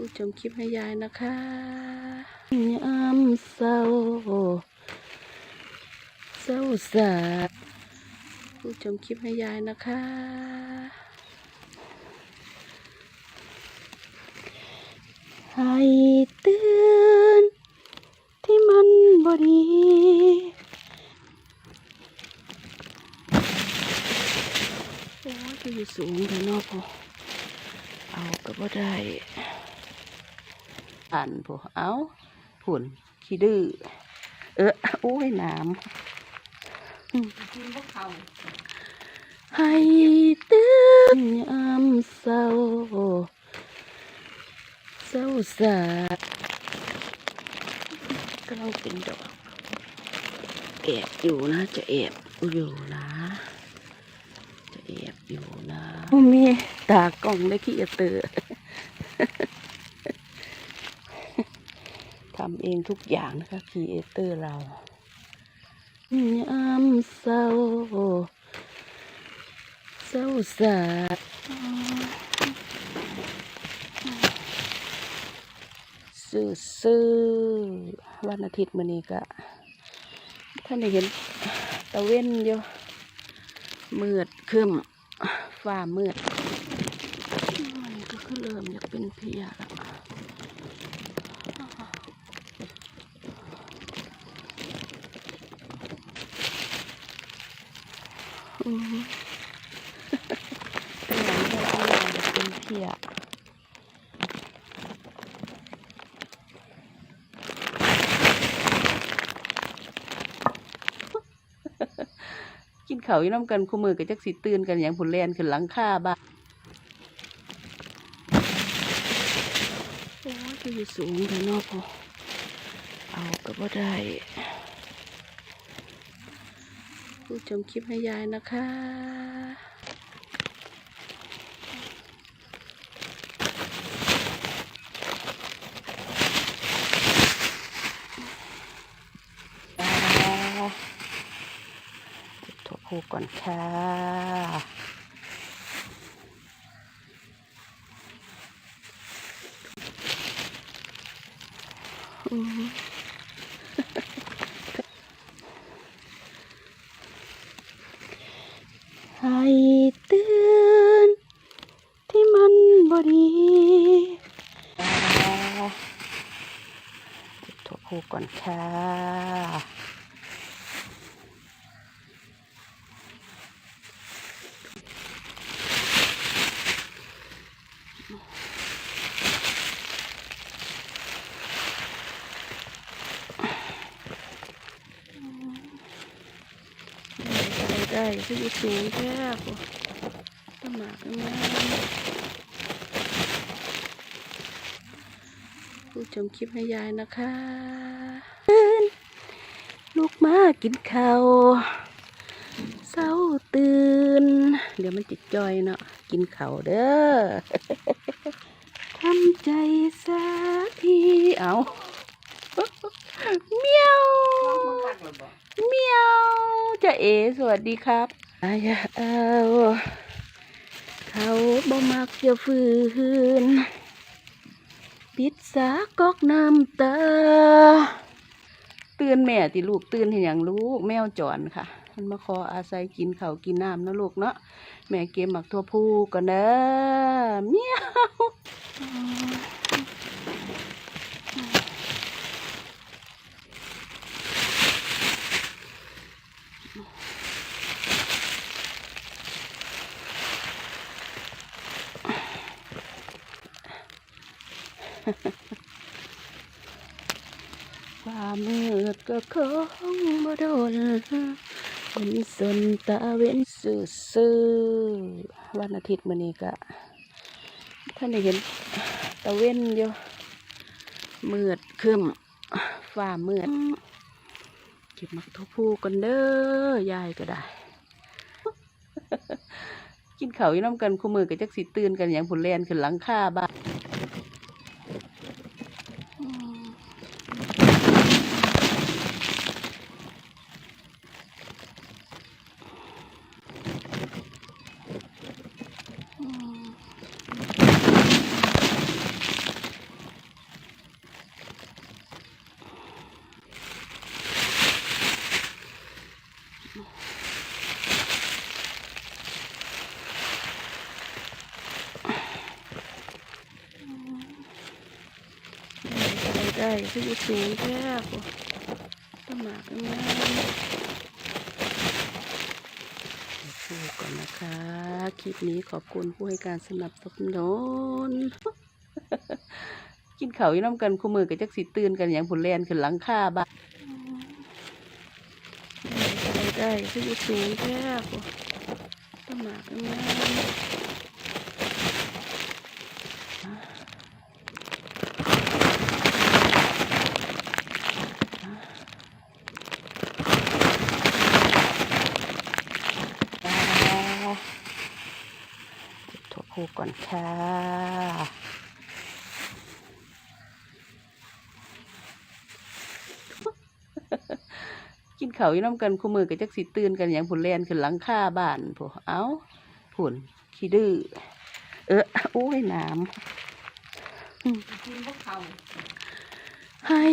ผู้ชมคลิปให้ยายนะคะยามเศร้าเศร้าสาดผู้ชมคลิปให้ยายนะคะ ให้เตือนที่มันบดี โอ้ยคืออยู่สูงแต่นอกพอเอาก็บ่ได้ อ่านพอเอาผุนขี้ดื้อเออโอ้ยน้ำให้เตือนยามเศร้าเศร้าสาดกำลังเป็นดอกแอบอยู่นะจะแอบอยู่นะจะแอบอยู่นะมีตากล้องได้ขี้เตอำเองทุกอย่างนะคะครีเอเตอร์เรายามเศร้าเศร้าสาดซื่อซื่อวันอาทิตย์มื้อนี้ก็ท่านได้เห็นตะเว้นอยู่มืดครึ้มฟ้ามืดมันก็คือเริ่มจะเป็นเพียแล้ว เป็นอย่างนี้เราเอาอย่างเป็นเพียกินเขาวอยู่น้ำกันคู่มือกับจักสิตื่นกันอย่างผุนแลนขึ้นหลังคาบ้านโอ้ยคืออยู่สูงแต่นอกพอเอาก็บ่ได้ ผู้ชมคลิปให้ยายนะคะจุดถั่วพูก่อนค่ะอืมให้เตือนที่มันบดีจุดถั่วพูก่อนค่ะ ได้ที่อยู่สูงแค่ปะต้นหมากงามผู้ชมคลิปให้ยายนะคะตื่นลูกมากินข้าวเศร้าตื่น เดี๋ยวมันจิตจอยเนาะกินข้าวเด้อทำใจสักทีเอาเมียว มึงคักหรือบ่ เมียวจะเอ สวัสดีครับอายาเอาเขาบ่มักจะฝืนปิดสากอกน้ำตา ตื่นแม่ติลูกตื่นเห็นอย่างลูกแมวจรค่ะ มันมาขออาศัยกินเขาวกินน้ำนะลูกเนาะแม่เกมหมักทั่วผู้ก่อนเด้อเมียว ความมืดก็คงบ่โดนเป็นสนตาเว้นซื่อซื่อวันอาทิตย์มื้อนี้ก็ท่านได้เห็นตะเว้นอยู่มืดครึ้มฟ้ามืดเก็บมักทุกผู้กันเด้อยายก็ได้ กินเขาอยู่น้ำกันคู่มือกับจักสิตื่นกันอย่างผุนแลนขึ้นหลังคาบ้าน ได้คืออยู่สูงแค่ปะต้นหมากงามพูดก่อนนะคะ คลิปนี้ขอบคุณผู้ให้การสนับสนุนกินเขาอยู่น้ำกันคู่มือกับจักสิตื่นกันอย่างผุนแลนขึ้นหลังคาบ้านได้ได้คืออยู่สูงแค่ปะต้นหมากงาม ค่ะเก็บถั่วพูก่อน ค่ะ กินเขาอยู่น้ำกันคู่มือกับจักสิตื่นกันอย่างผุนแลนขึ้นหลังคาบ้านพวกเอาผุนขี้ดื้อเออโอ้ยน้ำให้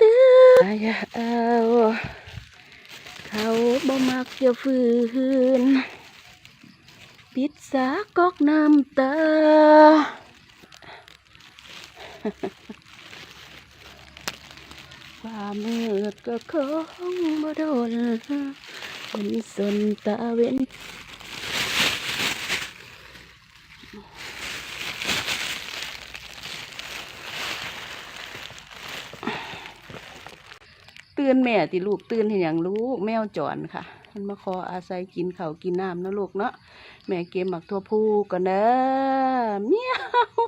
ตื่นอเอาเขาบ่มักจะฝืน ปิดสากอกน้ำตา ความมืดก็คงบ่โดนเป็นสนตาเว้นตื่นแม่ติลูกตื่นเห็นอย่างลูกแมวจรค่ะ มันมาขออาศัยกินเขากินน้ำนะลูกเนาะ แม่เกมหมักทั่วผู้ก่อนเด้อเมียว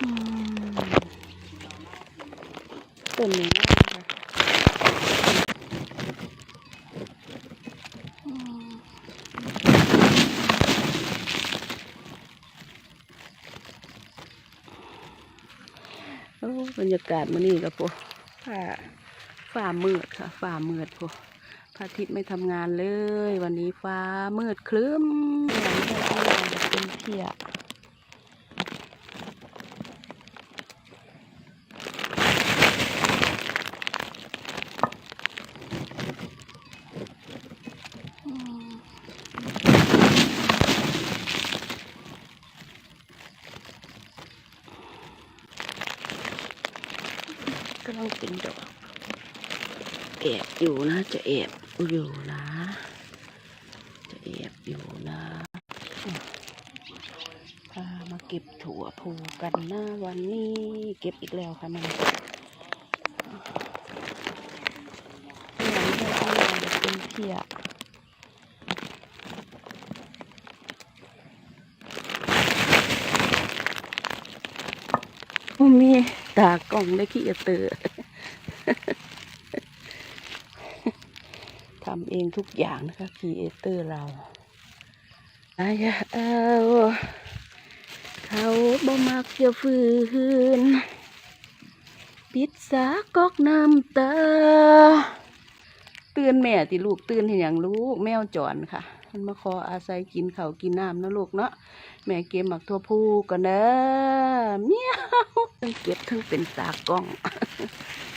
อืมต้นหนึ่งงามค่ะบรรยากาศมื้อนี้กับพวฝ่าฝ่ามืดค่ะฝ่ามืดพวก พระอาทิตย์ไม่ทำงานเลย วันนี้ฟ้ามืดครึ้มอย่างนี้ก็เป็นเพียกำลังเป็นดอกแอบอยู่นะจะแอบ อยู่นะ จะแอบอยู่นะพามาเก็บถั่วพูกันนะวันนี้ เก็บอีกแล้วค่ะมันเป็นเพียผมมีตากล่องได้ขี้เอเตอร์ ทำ เองทุกอย่างนะคะครีเอเตอร์เราอายาเอาเขาบ่มักจะฝืนปิดสาก๊อกน้ำตา ตื่นแม่ติลูกตื่นเห็นอย่างลูกแมวจรค่ะ มันมาขออาศัยกินเขากินน้ำนะลูกเนาะแม่เกมหมักทั่วผู้ก่อนเด้อเมียวทั้งเก็บทั้งเป็นตากล้อง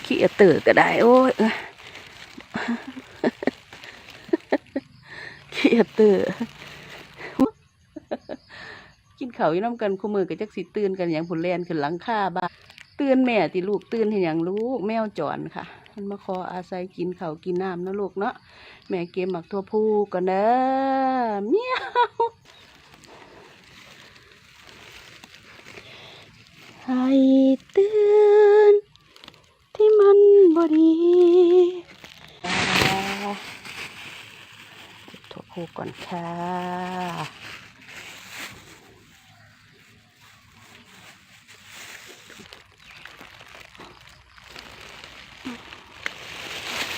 ขี้เอเตอร์ก็ได้ โอ้ย เอ้ยเอเตอร์กินข้าวอยู่น้ำกันคู่มือกับจักสิตื่นกันอย่างผุนแลนขึ้นหลังคาบ้านตื่นแม่ติลูกตื่นเห็นอย่างลูกแมวจรค่ะ มันมาขออาศัยกินข้าวกินน้ำนะลูกเนาะแม่เกมหมักทั่วผู้ก่อนเด้อเมียวให้ตื่นที่มันบดี เก็บถั่วพูก่อนค่ะ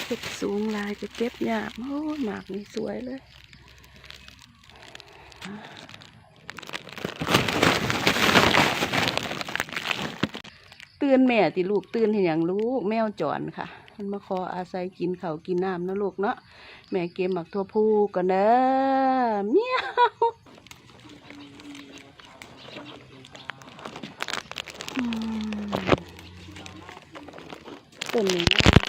เก็บสูงลายจะเก็บยากโอ้หมากนี่สวยเลยตื่นแม่ติลูกตื่นเห็นอย่างลูกแมวจรค่ะ มันมาขออาศัยกินเขากินน้ำนะลูกเนาะแม่เกมหมักทั่วผู้กันเด้อเมียวต้นหนึ่งงามค่ะ